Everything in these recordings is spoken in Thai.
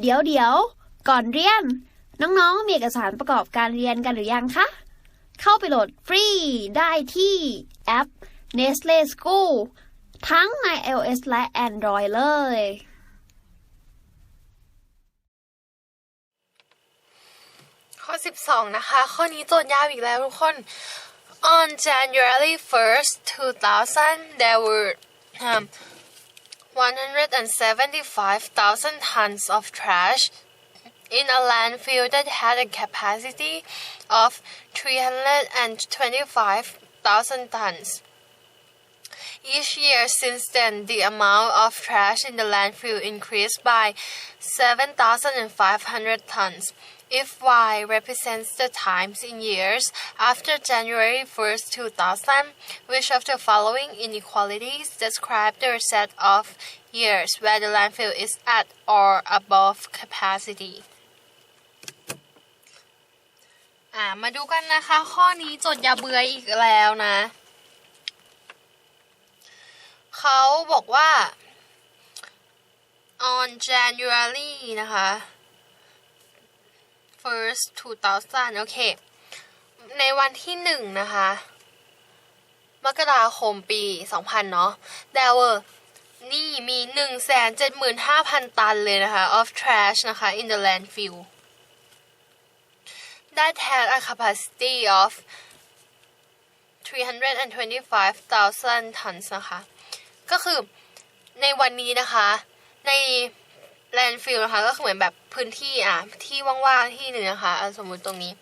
เดี๋ยวเดี๋ยว ก่อนเรียน น้องๆ มีเอกสารประกอบการเรียนกันหรือยังคะ เข้าไปโหลดฟรีได้ที่แอป Nestle School ทั้งใน iOS และ Android เลย ข้อ 12 นะคะ ข้อนี้โจทย์ยาวอีกแล้วทุกคน On January 1st 2000 there were um, 175,000 tons of trash in a landfill that had a capacity of 325,000 tons. Each year since then, the amount of trash in the landfill increased by 7,500 tons. If Y represents the times in years after January 1st, 2000, which of the following inequalities describe the set of years where the landfill is at or above capacity? อ่ามาดูกันนะคะ ข้อนี้โจทย์อยาเบื่ออีกแล้วนะ เขาบอกว่า on January นะคะ first 2000 โอเค ในวันที่หนึ่งนะคะ มกราคมปี 2000 เนาะ there were นี่มี 175,000 ตันเลยนะคะ of trash นะคะ in the landfill that had a capacity of 325,000 tons นะคะ ก็คือในวันนี้นะคะ ในแลนด์ฟิลนะคะ ก็คือเหมือนแบบพื้นที่อะที่ว่างๆที่หนึ่งนะคะสมมุติตรงนี้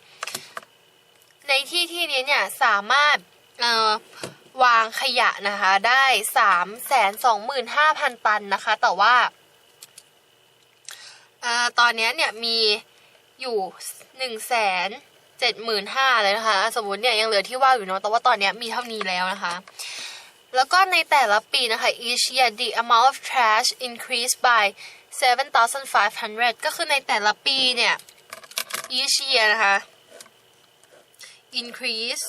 ในที่ที่นี้เนี่ยสามารถเอ่อวางขยะนะคะ ได้สามแสนสองหมื่นห้าพันตันนะคะ แต่ว่าเอ่อตอนนี้เนี่ยมีอยู่หนึ่งแสนเจ็ดหมื่นห้าเลยนะคะ สมมติเนี่ยยังเหลือที่ว่างอยู่เนาะแต่ว่าตอนนี้มีเท่านี้แล้วนะคะ แล้วก็ในแต่ละปีนะคะ each year the amount of trash increased by 7,500 ก็คือในแต่ละปีเนี่ย each year นะคะ increase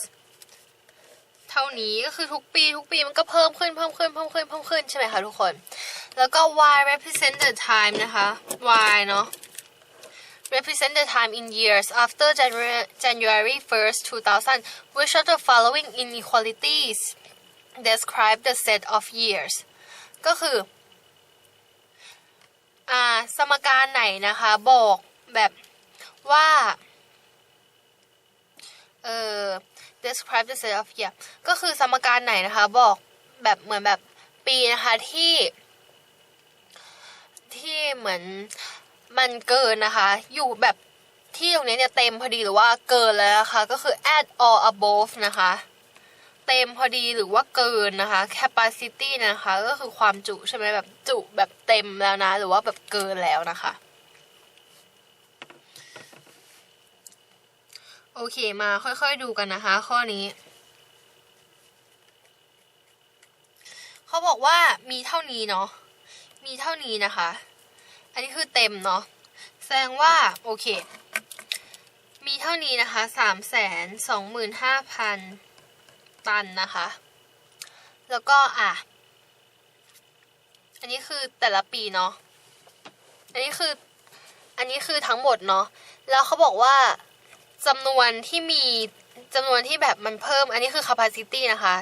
เท่านี้ก็คือทุกปีทุกปีมันก็เพิ่มขึ้นเพิ่มขึ้นเพิ่มขึ้นเพิ่มขึ้นใช่ไหมคะทุกคน แล้วก็ y represent the time นะคะ y เนาะ represent the time in years after January, January 1st 2000 which of the following inequalities describe the set of years ก็คืออสมการไหนนะคะบอกแบบว่าเออ describe the set of year ก็คือสมการไหนนะคะบอกแบบเหมือนแบบปีนะคะที่ที่เหมือนมันเกินนะคะ อยู่แบบที่ตรงนี้เนี่ยเต็มพอดีหรือว่าเกินแล้วนะคะ ก็คือ at or above นะคะ เต็มพอดีหรือว่าเกินนะคะ capacity นะคะ ก็คือความจุใช่ไหมแบบจุแบบเต็มแล้วนะ หรือว่าแบบเกินแล้วนะคะ โอเคมาค่อยๆดูกันนะคะ ข้อนี้เขาบอกว่ามีเท่านี้เนาะมีเท่านี้นะคะ อันนี้คือเต็มเนาะแสดงว่า โอเค มีเท่านี้นะคะสามแสนสองหมื่นห้าพัน ตันนะคะ แล้วก็อะ อันนี้คือแต่ละปีเนาะ อันนี้คือ อันนี้คือทั้งหมดเนาะ แล้วเขาบอกว่าจำนวนที่มีจำนวนที่แบบมันเพิ่ม อันนี้คือ capacity นะคะ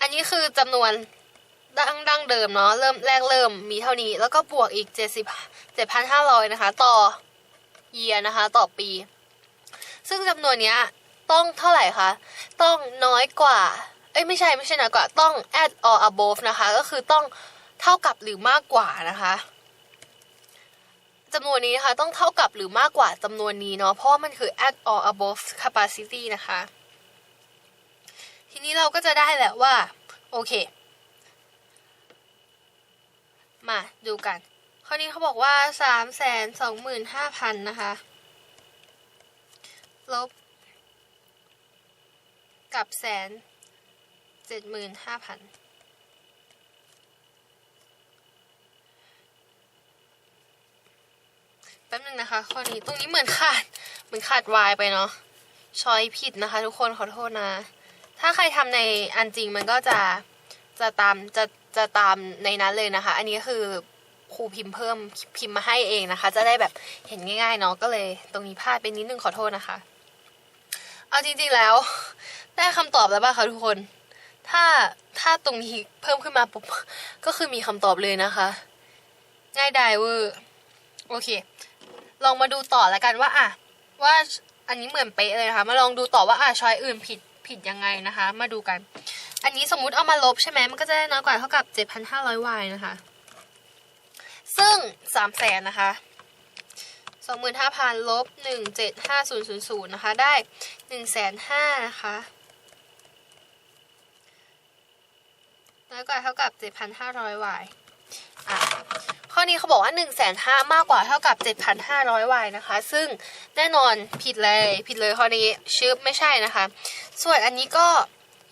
อันนี้คือจำนวนดั้งดั้งเดิมเนาะ เริ่มแรกเริ่มมีเท่านี้ แล้วก็บวกอีกเจ็ดสิบเจ็ดพันห้าร้อยนะคะ ต่อเยียนะคะ ต่อปี ซึ่งจำนวนเนี้ยต้องเท่าไหร่คะ ต้องน้อยกว่า เอ้ยไม่ใช่ไม่ใช่น้อยกว่า ต้อง at or above นะคะ ก็คือต้องเท่ากับหรือมากกว่านะคะจำนวนนี้นะคะต้องเท่ากับหรือมากกว่าจำนวนนี้เนาะเพราะว่ามันคือ at or above capacity นะคะ ทีนี้เราก็จะได้แหละว่า โอเค มาดูกัน ข้อนี้เขาบอกว่าสามแสนสองหมื่นห้าพันนะคะ ลบ กับแสนเจ็ดหมื่นห้าพันแป๊บนึงนะคะ ข้อนี้ตรงนี้เหมือนขาดเหมือนขาดวายไปเนาะชอยผิดนะคะ ทุกคนขอโทษนะ ถ้าใครทำในอันจริงมันก็จะจะตามจะจะตามในนั้นเลยนะคะ อันนี้คือครูพิมพ์เพิ่มพิมพ์มาให้เองนะคะ จะได้แบบเห็นง่ายๆเนาะก็เลย ตรงนี้พลาดไปนิดนึงขอโทษนะคะ เอาจริงๆแล้ว ได้คำตอบแล้วป่ะคะทุกคน ถ้าถ้าตรงนี้เพิ่มขึ้นมาปุ๊บ ก็คือมีคำตอบเลยนะคะ ง่ายดายเวอร์โอเค ลองมาดูต่อแล้วกันว่าอะว่าอันนี้เหมือนเป๊ะเลยนะคะ มาลองดูต่อว่าอะช้อยอื่นผิดผิดยังไงนะคะ มาดูกัน อันนี้สมมุติเอามาลบใช่ไหมมันก็จะได้น้อยกว่าเท่ากับ 7,500 y นะคะ ซึ่ง3แสนนะคะ25,000ลบ175,000นะคะ ได้1,500,000นะคะ น้อยกว่าเท่ากับ 7,500 y อะข้อนี้เขาบอกว่า 1 5 0 0 0มากกว่าเท่ากับ 7,500 y นะคะ ซึ่งแน่นอนผิดเลยผิดเลยข้อนี้ชืบไม่ใช่นะคะ ส่วนอันนี้ก็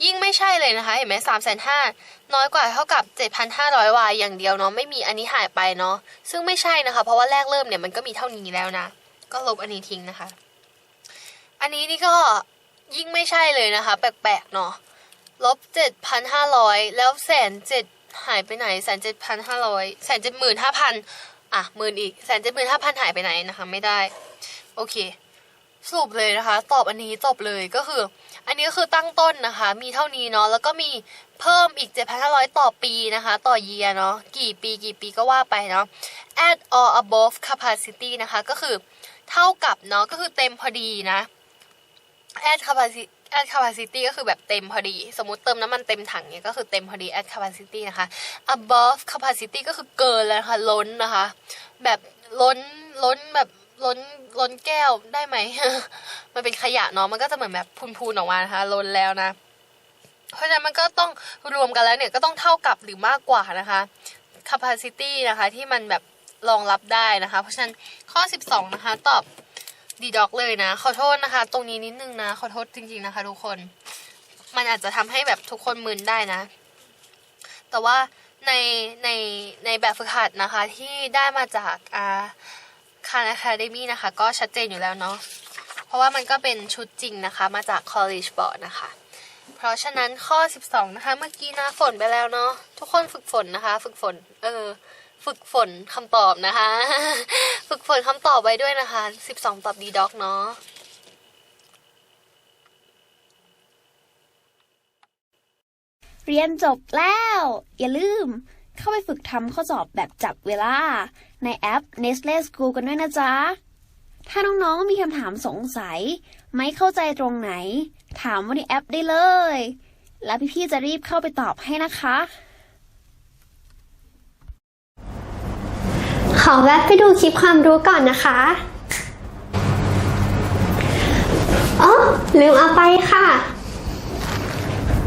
ยิ่งไม่ใช่เลยนะคะ เห็นไหม3 5 0 0 0น้อยกว่าเท่ากับ 7,500 y อย่างเดียวเนาะไม่มีอันนี้หายไปเนาะซึ่งไม่ใช่นะคะ เพราะว่าแรกเริ่มเนี่ยมันก็มีเท่านี้แล้วนะ ก็ลบอันนี้ทิ้งนะคะ อันนี้นี่ก็ยิ่งไม่ใช่เลยนะคะ แปลกๆเนาะ ลบเจ็ดพันห้าร้อยแล้วแสนเจ็ดหายไปไหนแสนเจ็ดพันห้าร้อยแสนเจ็ดหมื่นห้าพันอะหมื่นอีกแสนเจ็ดหมื่นห้าพันหายไปไหนนะคะ ไม่ได้ โอเค สรุปเลยนะคะ ตอบอันนี้จบเลยก็คือ อันนี้ก็คือตั้งต้นนะคะ มีเท่านี้เนาะแล้วก็มีเพิ่มอีก 7,500 ต่อปีนะคะ ต่อเยียเนาะกี่ปีกี่ปีก็ว่าไปเนาะ add or above capacity นะคะ ก็คือเท่ากับเนาะก็คือเต็มพอดีนะ add capacity add capacity ก็คือแบบเต็มพอดี สมมติเติมน้ำมันเต็มถังเนี่ยก็คือเต็มพอดี add capacity นะคะ above capacity ก็คือเกินแล้วนะคะ ล้นนะคะ แบบล้นล้นแบบล้นล้นแก้วได้ไหม มันเป็นขยะเนาะมันก็จะเหมือนแบบพูนๆออกมานะคะ ล้นแล้วนะ เพราะฉะนั้นมันก็ต้องรวมกันแล้วเนี่ยก็ต้องเท่ากับหรือมากกว่านะคะ capacity นะคะที่มันแบบรองรับได้นะคะ เพราะฉะนั้นข้อ 12 นะคะ ตอบ ดีด็อกเลยนะ ขอโทษนะคะ ตรงนี้นิดนึงนะ ขอโทษจริง ๆนะคะ ทุกคน มันอาจจะทำให้แบบทุกคนมึนได้นะ แต่ว่าในในในแบบฝึกหัดนะคะที่ได้มาจากอ่าคานอะคาเดมี่นะคะ ก็ชัดเจนอยู่แล้วเนาะเพราะว่ามันก็เป็นชุดจริงนะคะ มาจาก College Board นะคะ เพราะฉะนั้นข้อ 12 นะคะ เมื่อกี้นะฝนไปแล้วเนาะทุกคนฝึกฝนนะคะ ฝึกฝน เออ ฝึกฝนคำตอบนะคะ ฝึกฝนคำตอบไว้ด้วยนะคะ 12 ตอบดีด็อกเนาะเรียนจบแล้ว อย่าลืม เข้าไปฝึกทำข้อสอบแบบจับเวลา ในแอป Nestle School กันด้วยนะจ๊ะ ถ้าน้องๆมีคำถามสงสัย ไม่เข้าใจตรงไหน ถามว่าในแอปได้เลย แล้วพี่ๆจะรีบเข้าไปตอบให้นะคะ อแวะไปดูคลิปความรู้ก่อนนะคะอ๋อลืมเอาไปค่ะ